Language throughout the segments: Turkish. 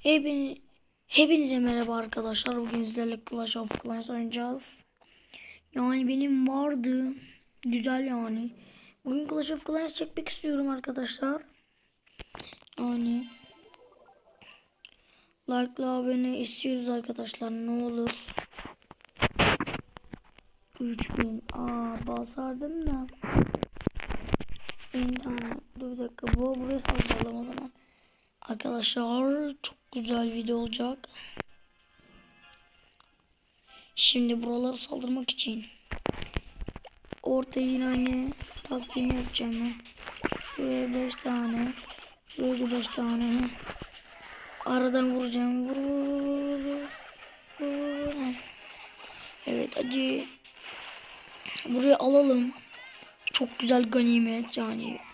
Hepin, hepinize merhaba arkadaşlar. Bugün sizlerle Clash of Clans oynayacağız. Yani benim vardı. Güzel yani. Bugün Clash of Clans çekmek istiyorum arkadaşlar. Yani. Like'la abone istiyoruz arkadaşlar. Ne olur. 3000. Aa basardım da. Bir tane. Dur bir dakika. Bu buraya sallayalım o zaman. Arkadaşlar çok güzel video olacak. Şimdi buraları saldırmak için ortaya yine taktiğimi yapacağım. Şuraya 5 tane. Şuraya 5 tane. Aradan vuracağım. Vur vur vur vur. vur, vur. Evet hadi. Buraya alalım. Çok güzel ganimet yani.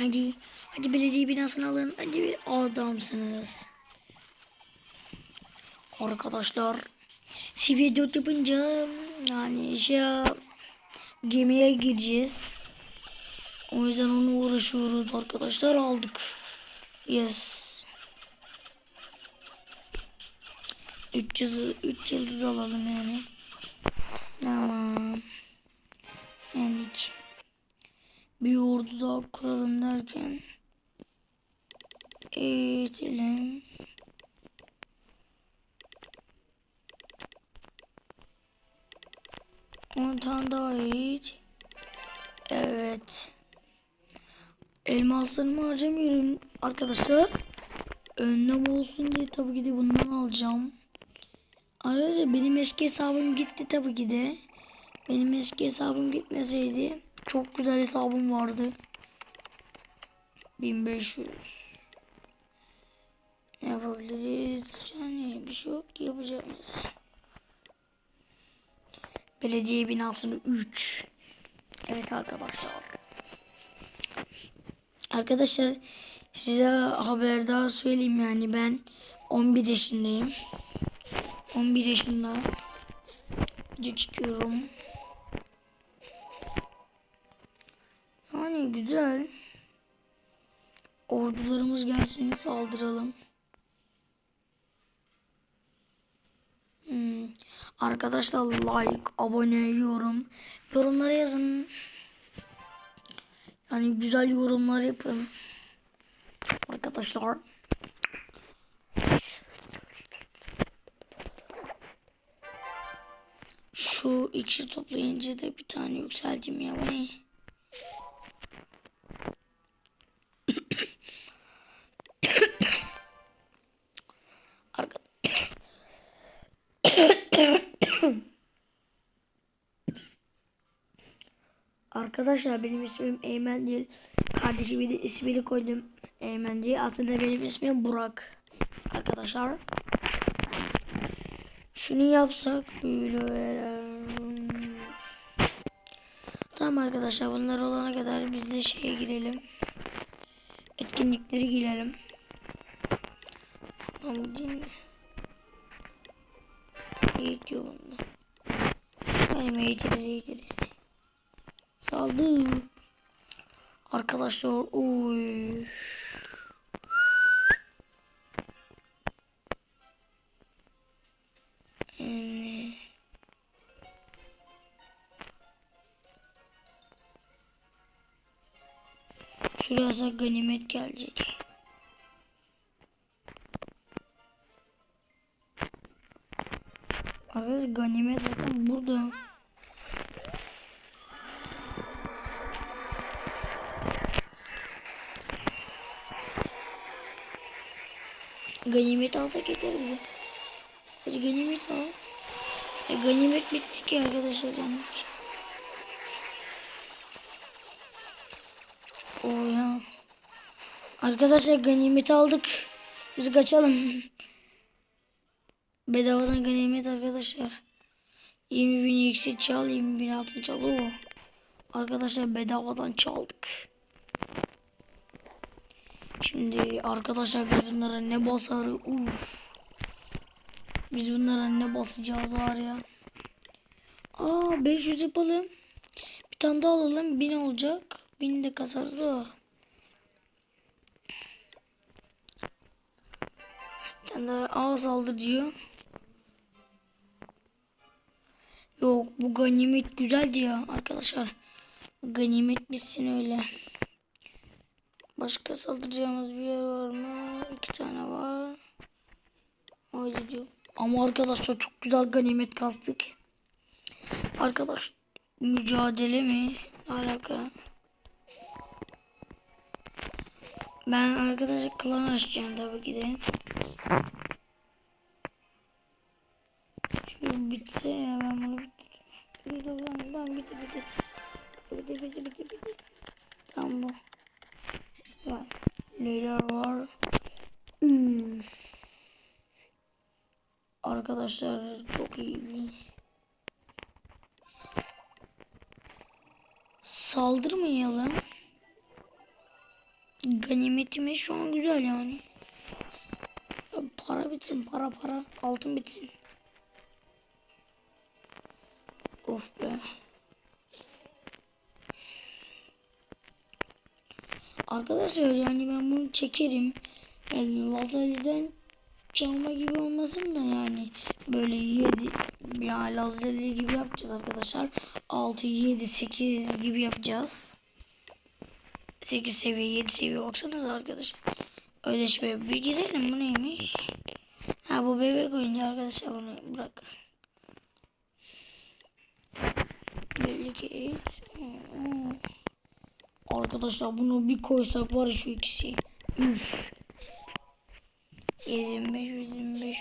Hadi. Hadi belediye binasını alın. Hadi bir adamsınız. Arkadaşlar. Seviye 4 yapınca yani şey gemiye gireceğiz. O yüzden onu uğraşıyoruz arkadaşlar. Aldık. Yes. 3 yıldız, 3 yıldız alalım yani. Tamam. Yendik bir ordu daha kuralım derken eğitelim. On tane daha eğit. Evet. Elmaslarımı harcamıyorum arkadaşlar. Önlem olsun diye tabii ki de bundan alacağım. Arkadaşlar benim eski hesabım gitti tabii ki de. Benim eski hesabım gitmeseydi çok güzel hesabım vardı. 1500. Ne yapabiliriz? Yani bir şey yok ki yapacağımız. Belediye binasını 3. Evet arkadaşlar. Arkadaşlar size haber daha söyleyeyim yani ben 11 yaşındayım. 11 yaşında video çıkıyorum. Yani güzel. Ordularımız gelsin saldıralım. Hmm. Arkadaşlar like, abone, yorum. Yorumlara yazın. Yani güzel yorumlar yapın. Arkadaşlar. Şu ikisi toplayınca da bir tane yükselteyim ya. Bu ne? Arkadaşlar benim ismim Eymen değil. Kardeşimin ismini koydum Eymen diye. Aslında benim ismim Burak. Arkadaşlar. Şunu yapsak böyle. Tamam arkadaşlar bunlar olana kadar biz de şeye girelim. Etkinlikleri girelim. Tamam değil mi? Eğit yolunda. Benim eğitiriz eğitiriz. Saldım. Arkadaşlar oy. Yani. Şuraya ganimet gelecek. Abi ganimet zaten burada. Ganimet alsak yeter bize. Hadi ganimet al. E, ganimet bitti ki arkadaşlar yani. O ya. Arkadaşlar ganimet aldık. Biz kaçalım. Bedavadan ganimet arkadaşlar. 20 bin eksik çal 20 bin altın çal. Oo. Arkadaşlar bedavadan çaldık. Şimdi arkadaşlar biz bunlara ne basarı uf. Biz bunlara ne basacağız var ya. Aa 500 yapalım. Bir tane daha alalım 1000 olacak. 1000 de kasarız o. Bir tane daha ağa saldır diyor. Yok bu ganimet güzeldi ya arkadaşlar. Ganimet bitsin öyle. Başka saldıracağımız bir yer var mı? İki tane var. Haydi diyor. Ama arkadaşlar çok güzel ganimet kastık. Arkadaş mücadele mi? Alaka? Ben arkadaşlar klan açacağım tabii ki de. Saldırmayalım. Ganimetimiz şu an güzel yani. Ya para bitsin para para altın bitsin. Of be. Arkadaşlar yani ben bunu çekerim. Yani Lazali'den çalma gibi olmasın da yani böyle 7 ya lazerli gibi yapacağız arkadaşlar. 6, 7, 8 gibi yapacağız. 8 seviye, 7 seviye baksanız arkadaşlar. Ödeşmeye bir girelim. Bu neymiş? Ha bu bebek oyuncu arkadaşlar bunu bırak. Belli ki Arkadaşlar bunu bir koysak var şu ikisi. Üf. 25, 25,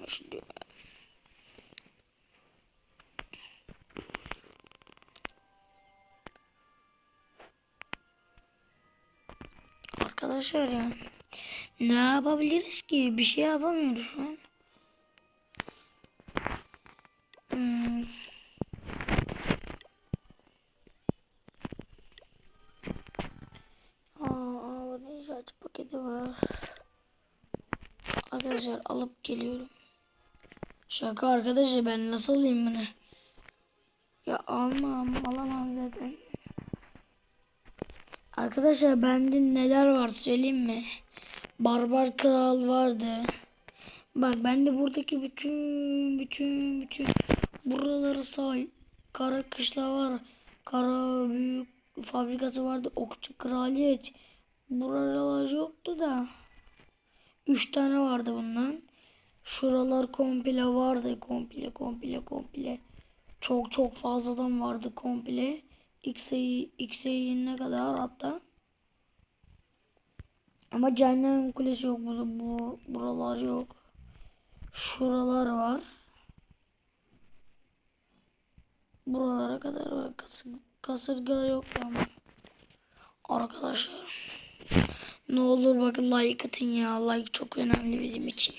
anlaşıldı. Arkadaşlar ya. Ne yapabiliriz ki? Bir şey yapamıyoruz şu an. Hmm. Aa, burada inşaat paketi var. Arkadaşlar alıp geliyorum. Şaka arkadaşlar ben nasıl alayım bunu? Ya almam alamam zaten. Arkadaşlar bende neler var söyleyeyim mi? Barbar kral vardı. Bak ben de buradaki bütün bütün bütün buraları say. Kara kışla var. Kara büyük fabrikası vardı. Okçu kraliyet. Buralar yoktu da. Üç tane vardı bundan. Şuralar komple vardı. Komple komple komple. Çok çok fazladan vardı komple. X'e X'e ne kadar hatta. Ama cehennem kulesi yok burada. Bu, buralar yok. Şuralar var. Buralara kadar var. Kasır, kasırga yok ama. Arkadaşlar. Ne olur bakın like atın ya. Like çok önemli bizim için.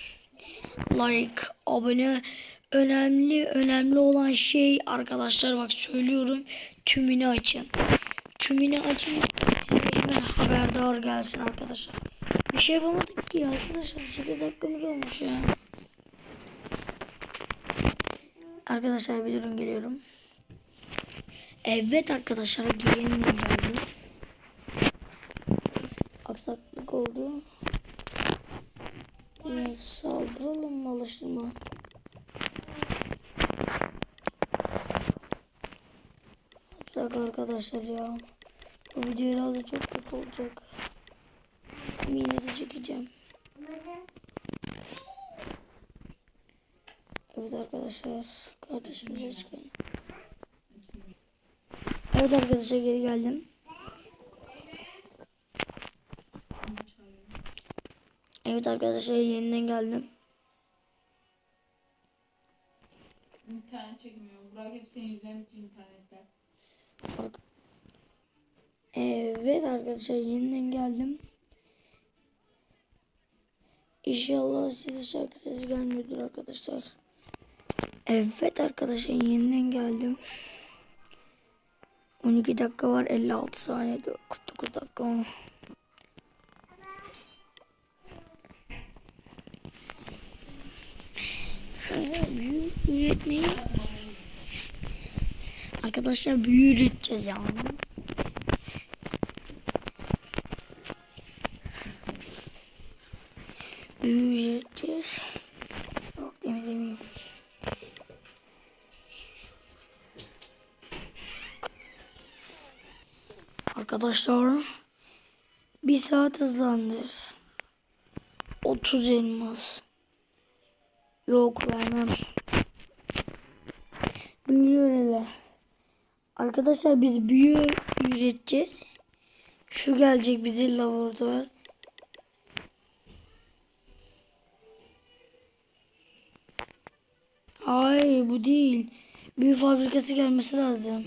Like, abone önemli önemli olan şey arkadaşlar bak söylüyorum tümünü açın. Tümünü açın hemen haberdar gelsin arkadaşlar. Bir şey yapamadık ki arkadaşlar 8 dakikamız olmuş ya. Arkadaşlar bir durun geliyorum. Evet arkadaşlar yeniden geldim. Aksaklık oldu. Ee, saldıralım mı alıştırma? Yapsak arkadaşlar ya. Bu video herhalde çok kötü olacak. Yine de çekeceğim. Evet arkadaşlar. Kardeşimize çıkalım. Evet arkadaşlar geri geldim. Evet arkadaşlar yeniden geldim. İnternet çekmiyor. Burak hep senin yüzünden bütün internetler. Evet arkadaşlar yeniden geldim. İnşallah size şarkı sesi gelmiyordur arkadaşlar. Evet arkadaşlar yeniden geldim. 12 dakika var 56 saniye 49 dakika. Büyük üretmeyi Arkadaşlar büyü üreteceğiz yani. Büyü üreteceğiz. Yok deme demeyeyim. Arkadaşlar bir saat hızlandır. 30 elmas. Yok vermem. Büyülü öyle. Arkadaşlar biz büyü üreteceğiz. Şu gelecek bize laboratuvar. Ay bu değil. Büyü fabrikası gelmesi lazım.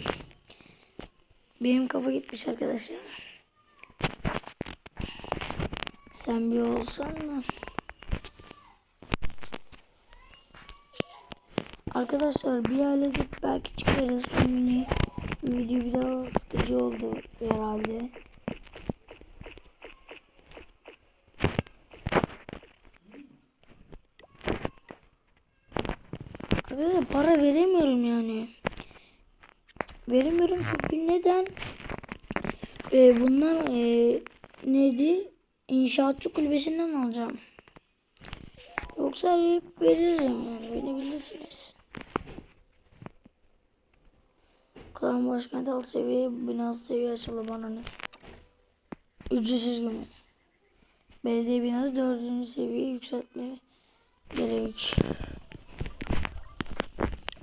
Benim kafa gitmiş arkadaşlar. Sen bir olsan da. Arkadaşlar bir halledip belki çıkarız. Çünkü video biraz sıkıcı oldu herhalde. Arkadaşlar para veremiyorum yani. Veremiyorum çünkü neden? Ee, bunlar ee, neydi? İnşaatçı kulübesinden alacağım. Yoksa veririm yani beni bilirsiniz. Kalan başkent alt seviye binası seviye açıldı bana ne? Ücretsiz gibi. Belediye binası dördüncü seviye yükseltme gerek.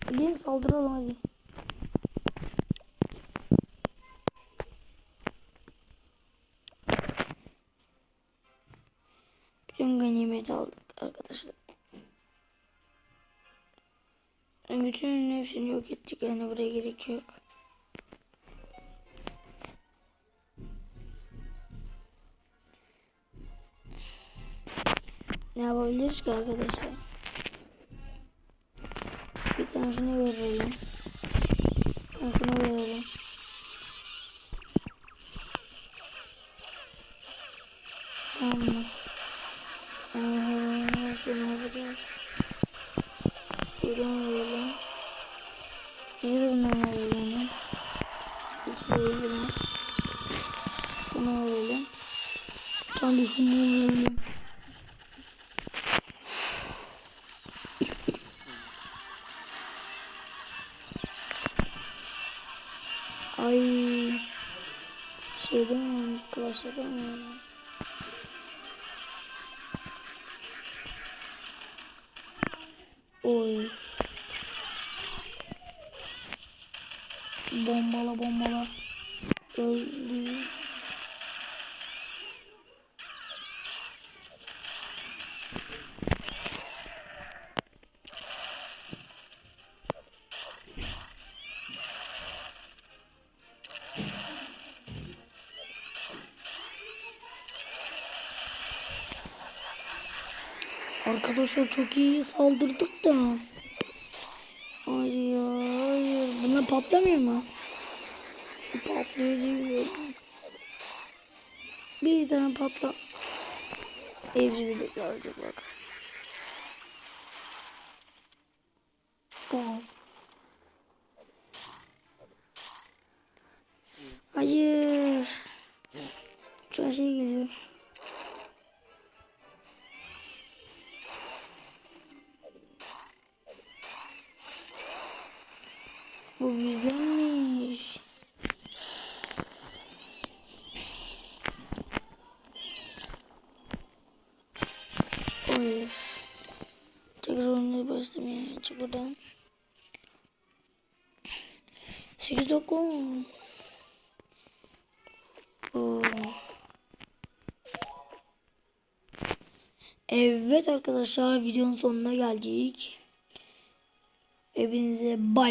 Hadi saldıralım hadi. Bütün ganimet aldık arkadaşlar. Bütün hepsini yok ettik yani buraya gerek yok. Yapabiliriz ki arkadaşlar? Bir tane şunu verelim. Şunu verelim. Tamam? Ee, şunu yapacağız. Şuradan verelim. Bize de bundan verelim. İkisi de verelim. Şunu verelim. Tam da şunu verelim. Ay. Şey demiyorum. Kıvaçta demiyorum. Oy. Arkadaşlar çok iyi saldırdık da. Hayır hayır. Bunlar patlamıyor mu? Patlıyor mi? Bir tane patla. Evci bile görecek bak. Bom. Hayır. An şey geliyor. Dokun. Oo. Evet arkadaşlar videonun sonuna geldik. Hepinize bay